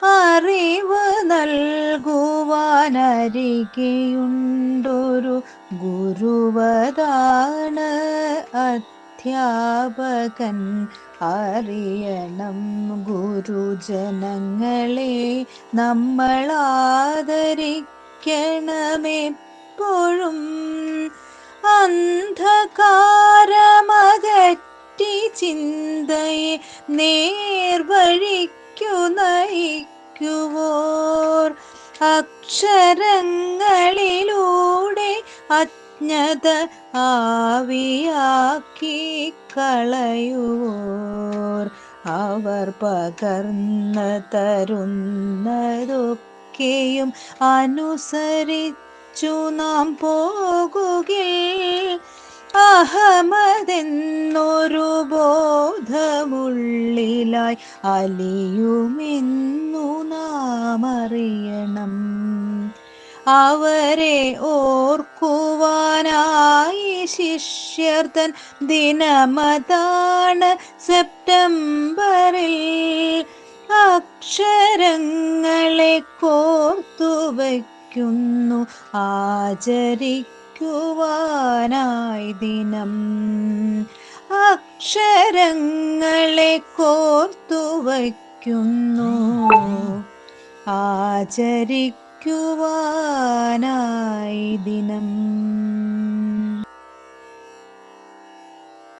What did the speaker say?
അറിവ് നൽകുവാനരികെയുണ്ടൊരു ഗുരുവതാണ് അധ്യാപകൻ. അറിയണം ഗുരുജനങ്ങളെ നമ്മൾ ആദരിക്കണമെപ്പോഴും അന്ധകാരമകറ്റി ചിന്തയെ നേർവഴിക്കു നയിക്കുവോർ. അക്ഷരങ്ങളിലൂടെ അജ്ഞത ആവിയാക്കി കളയുവോർ. അവർ പകർന്നു തരുന്നതൊക്കെയും അനുസരിച്ചു നാം പോകുകിൽ. അഹമതെന്നൊരു ബോധമുള്ളിലായി അലിയുമെന്നു നാം അറിയണം അവരെ ഓർക്കുവാനായി ശിഷ്യർത്തൻ ദിനമതാണ് സെപ്റ്റംബറിൽ അക്ഷരങ്ങളെ കോർത്തു വയ്ക്കുന്നു. ആചരിക്കുവാനായി ദിനം. അക്ഷരങ്ങളെ കോർത്തു വയ്ക്കുന്നു. ആചരിക്കുവാൻ